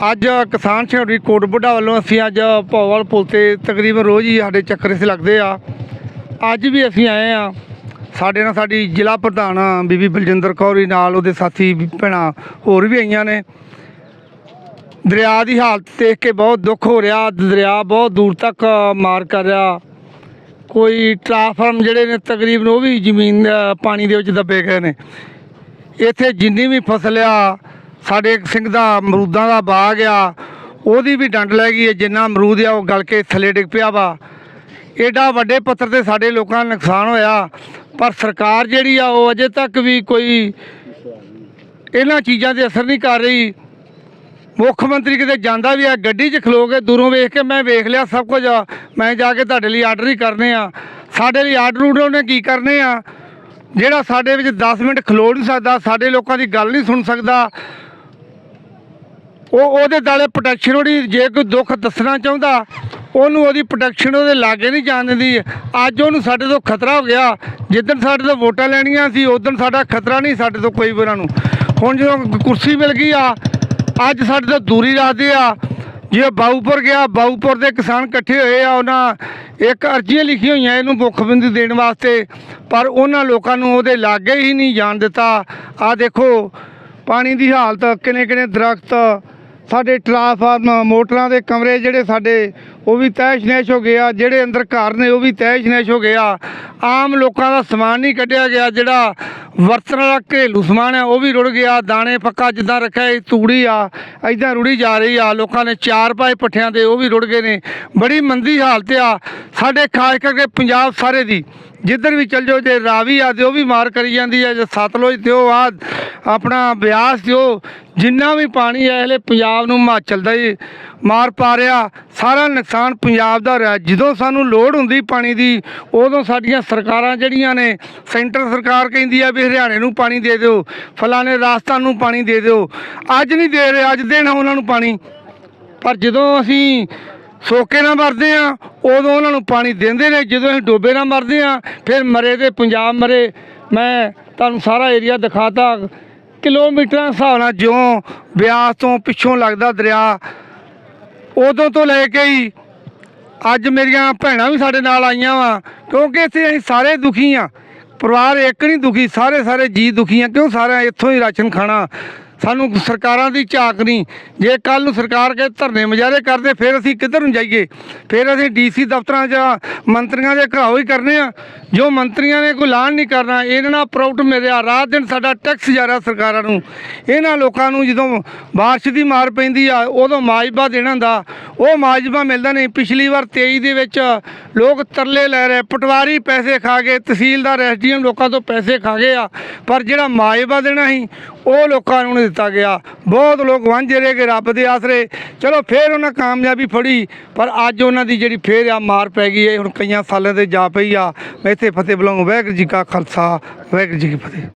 ਅੱਜ ਕਿਸਾਨ ਸ਼ਹਿਰੀ ਕੋਟਬੁੱਢਾ ਵੱਲੋਂ ਅਸੀਂ ਅੱਜ ਭੌਵਾਲ ਪੁਲ ਤੇ ਤਕਰੀਬਨ ਰੋਜ਼ ਹੀ ਸਾਡੇ ਚੱਕਰ ਇਸ ਲੱਗਦੇ ਆ। ਅੱਜ ਵੀ ਅਸੀਂ ਆਏ ਆ। ਸਾਡੇ ਨਾਲ ਸਾਡੀ ਜ਼ਿਲ੍ਹਾ ਪ੍ਰਧਾਨ ਬੀਬੀ ਬਲਜਿੰਦਰ ਕੌਰ ਜੀ ਨਾਲ ਉਹਦੇ ਸਾਥੀ ਭੈਣਾਂ ਹੋਰ ਵੀ ਆਈਆਂ ਨੇ। ਦਰਿਆ ਦੀ ਹਾਲਤ ਦੇਖ ਕੇ ਬਹੁਤ ਦੁੱਖ ਹੋ ਰਿਹਾ। ਦਰਿਆ ਬਹੁਤ ਦੂਰ ਤੱਕ ਮਾਰ ਕਰ ਰਿਹਾ। ਕੋਈ ਟਰਾਫਾਰਮ ਜਿਹੜੇ ਨੇ ਤਕਰੀਬਨ ਉਹ ਵੀ ਜ਼ਮੀਨ ਪਾਣੀ ਦੇ ਵਿੱਚ ਦੱਬੇ ਗਏ ਨੇ। ਇੱਥੇ ਜਿੰਨੀ ਵੀ ਫਸਲ ਆ ਸਾਡੇ ਇੱਕ ਸਿੰਘ ਦਾ ਅਮਰੂਦਾਂ ਦਾ ਬਾਗ ਆ, ਉਹਦੀ ਵੀ ਡੰਡ ਲੈ ਗਈ ਹੈ, ਜਿੰਨਾ ਅਮਰੂਦ ਆ ਉਹ ਗਲ ਕੇ ਥੱਲੇ ਡਿੱਗ ਪਿਆ ਵਾ। ਏਡਾ ਵੱਡੇ ਪੱਥਰ ਤੇ ਸਾਡੇ ਲੋਕਾਂ ਦਾ ਨੁਕਸਾਨ ਹੋਇਆ, ਪਰ ਸਰਕਾਰ ਜਿਹੜੀ ਆ ਉਹ ਅਜੇ ਤੱਕ ਵੀ ਕੋਈ ਇਹਨਾਂ ਚੀਜ਼ਾਂ ਤੇ ਅਸਰ ਨਹੀਂ ਕਰ ਰਹੀ। ਮੁੱਖ ਮੰਤਰੀ ਕਿਤੇ ਜਾਂਦਾ ਵੀ ਆ, ਗੱਡੀ 'ਚ ਖਲੋ ਕੇ ਦੂਰੋਂ ਵੇਖ ਕੇ ਮੈਂ ਵੇਖ ਲਿਆ ਸਭ ਕੁਝ ਮੈਂ ਜਾ ਕੇ ਤੁਹਾਡੇ ਲਈ ਆਰਡਰ ਹੀ ਕਰਨੇ ਆ। ਸਾਡੇ ਲਈ ਆਰਡਰ ਉਡਰ ਉਹਨੇ ਕੀ ਕਰਨੇ ਆ? ਜਿਹੜਾ ਸਾਡੇ ਵਿੱਚ 10 ਮਿੰਟ ਖਲੋ ਨਹੀਂ ਸਕਦਾ, ਸਾਡੇ ਲੋਕਾਂ ਦੀ ਗੱਲ ਨਹੀਂ ਸੁਣ ਸਕਦਾ ਉਹ ਉਹਦੇ ਦਾਲੇ ਪ੍ਰੋਟੈਕਸ਼ਨ ਉਹਦੀ, ਜੇ ਕੋਈ ਦੁੱਖ ਦੱਸਣਾ ਚਾਹੁੰਦਾ, ਉਹਨੂੰ ਉਹਦੀ ਪ੍ਰੋਟੈਕਸ਼ਨ ਉਹਦੇ ਲਾਗੇ ਨਹੀਂ ਜਾਣ ਦਿੰਦੀ। ਅੱਜ ਉਹਨੂੰ ਸਾਡੇ ਤੋਂ ਖਤਰਾ ਹੋ ਗਿਆ। ਜਿੱਦਣ ਸਾਡੇ ਤੋਂ ਵੋਟਾਂ ਲੈਣੀਆਂ ਸੀ, ਉਦੋਂ ਸਾਡਾ ਖਤਰਾ ਨਹੀਂ ਸਾਡੇ ਤੋਂ ਕੋਈ ਉਹਨਾਂ ਨੂੰ। ਹੁਣ ਜਦੋਂ ਕੁਰਸੀ ਮਿਲ ਗਈ ਆ, ਅੱਜ ਸਾਡੇ ਤੋਂ ਦੂਰੀ ਰੱਖਦੇ ਆ। ਜੇ ਬਾਊਪੁਰ ਗਿਆ, ਬਾਊਪੁਰ ਦੇ ਕਿਸਾਨ ਇਕੱਠੇ ਹੋਏ ਆ, ਉਹਨਾਂ ਇੱਕ ਅਰਜ਼ੀਆਂ ਲਿਖੀਆਂ ਹੋਈਆਂ ਇਹਨੂੰ ਮੁੱਖਬੰਦੀ ਦੇਣ ਵਾਸਤੇ, ਪਰ ਉਹਨਾਂ ਲੋਕਾਂ ਨੂੰ ਉਹਦੇ ਲਾਗੇ ਹੀ ਨਹੀਂ ਜਾਣ ਦਿੱਤਾ। ਆ ਦੇਖੋ, ਪਾਣੀ ਦੀ ਹਾਲਤ ਕਿਨੇ ਕਿਨੇ ਦਰਖਤ ਸਾਡੇ ਟਰਾਂਸਫਾਰਮ ਮੋਟਰਾਂ ਦੇ ਕਮਰੇ ਜਿਹੜੇ ਸਾਡੇ, ਉਹ ਵੀ ਤਹਿਸ਼ ਨਹਿਸ਼ ਹੋ ਗਏ ਆ, ਜਿਹੜੇ ਅੰਦਰ ਘਰ ਨੇ, ਉਹ ਵੀ ਤਹਿਸ਼ ਨਹਿਸ਼ ਹੋ ਗਿਆ ਆਮ ਲੋਕਾਂ ਦਾ ਸਮਾਨ ਨਹੀਂ ਕੱਢਿਆ ਗਿਆ, ਜਿਹੜਾ ਵਰਤਣ ਵਾਲਾ ਘਰੇਲੂ ਸਮਾਨ ਹੈ ਉਹ ਵੀ ਰੁੜ ਗਿਆ। ਦਾਣੇ, ਪੱਕਾ ਜਿੱਦਾਂ ਰੱਖਿਆ ਇਹ ਤੂੜੀ ਆ ਐਦਾਂ ਰੁੜੀ ਜਾ ਰਹੀ ਆ। ਲੋਕਾਂ ਨੇ ਚਾਰ ਪਾਏ ਪੱਠਿਆਂ ਦੇ, ਉਹ ਵੀ ਰੁੜ ਗਏ ਨੇ। ਬੜੀ ਮੰਦੀ ਹਾਲਤ ਆ। ਸਾਡੇ ਖਾਸ ਕਰਕੇ ਪੰਜਾਬ ਸਾਰੇ ਦੀ, ਜਿੱਧਰ ਵੀ ਚੱਲ ਜਾਓ, ਜੇ ਰਾਵੀ ਆ, ਤੇ ਉਹ ਵੀ ਮਾਰ ਕਰੀ ਜਾਂਦੀ ਆ, ਜੇ ਸਤਲੁਜ ਤੇ ਉਹ ਆ, ਆਪਣਾ ਬਿਆਸ ਤੇ ਉਹ ਜਿੰਨਾ ਵੀ ਪਾਣੀ ਹੈ ਹਲੇ ਪੰਜਾਬ ਨੂੰ ਹਿਮਾਚਲ ਦਾ ਹੀ ਮਾਰ ਪਾ ਰਿਹਾ। ਸਾਰਾ ਨੁਕਸਾਨ ਪੰਜਾਬ ਦਾ ਰਿਹਾ। ਜਦੋਂ ਸਾਨੂੰ ਲੋੜ ਹੁੰਦੀ ਪਾਣੀ ਦੀ, ਉਦੋਂ ਸਾਡੀਆਂ ਸਰਕਾਰਾਂ ਜਿਹੜੀਆਂ ਨੇ, ਸੈਂਟਰ ਸਰਕਾਰ ਕਹਿੰਦੀ ਆ ਵੀ ਹਰਿਆਣੇ ਨੂੰ ਪਾਣੀ ਦੇ ਦਿਓ, ਫਲਾਣੇ ਰਾਜਸਥਾਨ ਨੂੰ ਪਾਣੀ ਦੇ ਦਿਓ। ਅੱਜ ਨਹੀਂ ਦੇ ਰਹੇ, ਅੱਜ ਦੇਣਾ ਉਹਨਾਂ ਨੂੰ ਪਾਣੀ। ਪਰ ਜਦੋਂ ਅਸੀਂ ਸੋਕੇ ਨਾਲ ਮਰਦੇ ਆ, ਉਦੋਂ ਉਹਨਾਂ ਨੂੰ ਪਾਣੀ ਦਿੰਦੇ ਨੇ। ਜਦੋਂ ਅਸੀਂ ਡੋਬੇ ਨਾਲ ਮਰਦੇ ਆ, ਫਿਰ ਮਰੇ ਤੇ ਪੰਜਾਬ ਮਰੇ। ਮੈਂ ਤੁਹਾਨੂੰ ਸਾਰਾ ਏਰੀਆ ਦਿਖਾਤਾ। ਕਿਲੋਮੀਟਰਾਂ ਹਿਸਾਬ ਨਾਲ ਜਿਉਂ ਬਿਆਸ ਤੋਂ ਪਿੱਛੋਂ ਲੱਗਦਾ ਦਰਿਆ, ਉਦੋਂ ਤੋਂ ਲੈ ਕੇ ਹੀ ਅੱਜ ਮੇਰੀਆਂ ਭੈਣਾਂ ਵੀ ਸਾਡੇ ਨਾਲ ਆਈਆਂ ਵਾ, ਕਿਉਂਕਿ ਇੱਥੇ ਅਸੀਂ ਸਾਰੇ ਦੁਖੀ ਆ। ਪਰਿਵਾਰ ਇੱਕ ਨਹੀਂ ਦੁਖੀ ਸਾਰੇ ਸਾਰੇ ਜੀ ਦੁਖੀ ਆ, ਕਿਉਂ ਸਾਰਿਆਂ ਇੱਥੋਂ ਹੀ ਰਾਸ਼ਨ ਖਾਣਾ। ਸਾਨੂੰ ਸਰਕਾਰਾਂ ਦੀ ਝਾਕ ਨਹੀਂ। ਜੇ ਕੱਲ ਨੂੰ ਸਰਕਾਰ ਕੇ ਧਰਨੇ ਮੁਜ਼ਾਹਰੇ ਕਰਦੇ, ਫਿਰ ਅਸੀਂ ਕਿੱਧਰ ਨੂੰ ਜਾਈਏ? ਫਿਰ ਅਸੀਂ ਡੀਸੀ ਦਫ਼ਤਰਾਂ 'ਚ ਮੰਤਰੀਆਂ ਦੇ ਘਰਾਓ ਹੀ ਕਰਨੇ ਆ। ਜੋ ਮੰਤਰੀਆਂ ਨੇ ਕੋਈ ਐਲਾਨ ਨਹੀਂ ਕਰਨਾ, ਇਹਨਾਂ ਨਾਲ ਪ੍ਰਾਊਟ ਮਿਲਿਆ। ਰਾਤ ਦਿਨ ਸਾਡਾ ਟੈਕਸ ਜਾ ਰਿਹਾ ਸਰਕਾਰਾਂ ਨੂੰ। ਇਹਨਾਂ ਲੋਕਾਂ ਨੂੰ ਜਦੋਂ ਬਾਰਿਸ਼ ਦੀ ਮਾਰ ਪੈਂਦੀ ਆ, ਉਦੋਂ ਮਾਜਬਾ ਦੇਣਾ ਦਾ ਉਹ ਮਾਜਬਾ ਮਿਲਦਾ ਨਹੀਂ। ਪਿਛਲੀ ਵਾਰ 23 ਦੇ ਵਿੱਚ ਲੋਕ ਤਰਲੇ ਲੈ ਰਹੇ। ਪਟਵਾਰੀ ਪੈਸੇ ਖਾ ਗਏ, ਤਹਿਸੀਲਦਾਰ, ਐਸਡੀਐਮ ਲੋਕਾਂ ਤੋਂ ਪੈਸੇ ਖਾ ਗਏ ਆ। ਪਰ ਜਿਹੜਾ ਮਾਜਬਾ ਦੇਣਾ ਸੀ, ਉਹ ਲੋਕਾਂ ਨੂੰ ਨਹੀਂ ਦਿੱਤਾ ਗਿਆ। ਬਹੁਤ ਲੋਕ ਵਾਂਝੇ ਰਹਿ ਗਏ, ਰੱਬ ਦੇ ਆਸਰੇ। ਚਲੋ ਫੇਰ ਉਹਨਾਂ ਕਾਮਯਾਬੀ ਫੜੀ, ਪਰ ਅੱਜ ਉਹਨਾਂ ਦੀ ਜਿਹੜੀ ਫੇਰ ਆ ਮਾਰ ਪੈ ਗਈ ਹੈ। ਹੁਣ ਕਈਆਂ ਸਾਲਾਂ 'ਤੇ ਜਾ ਪਈ ਆ। ਮੈਂ ਇੱਥੇ ਫਤਿਹ ਬੁਲਾਉਂ ਵਾਹਿਗੁਰੂ ਜੀ ਕਾ ਖਾਲਸਾ, ਵਾਹਿਗੁਰੂ ਜੀ ਕੀ ਫਤਿਹ।